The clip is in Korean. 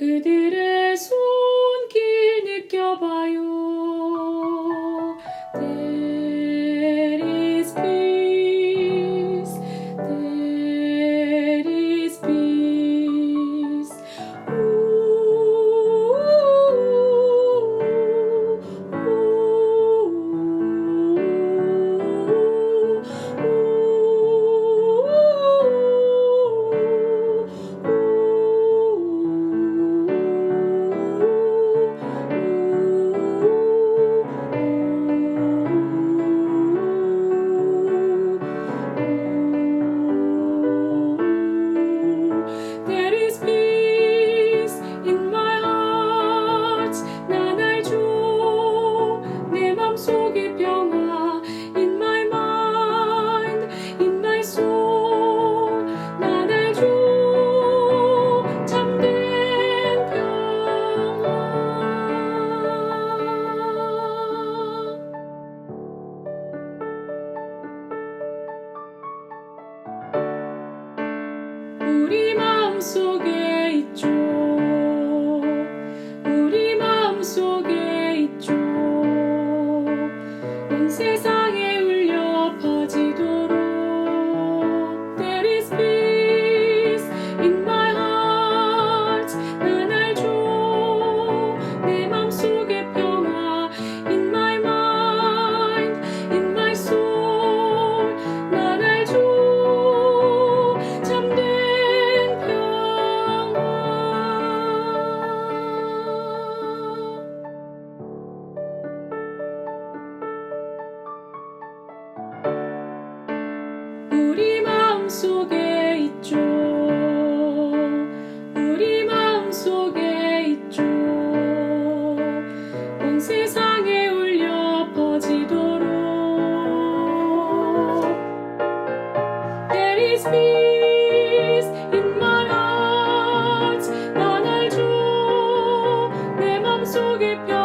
그들의 손길 느껴봐요. 마음 속에 있죠. 우리 마음 속에 있죠. 온 세상 속에 있죠. 우리 마음 속에 있죠. 온 세상에 울려 퍼지도록. There is be in my heart. 나날 줘. 내 마음 속에 펴.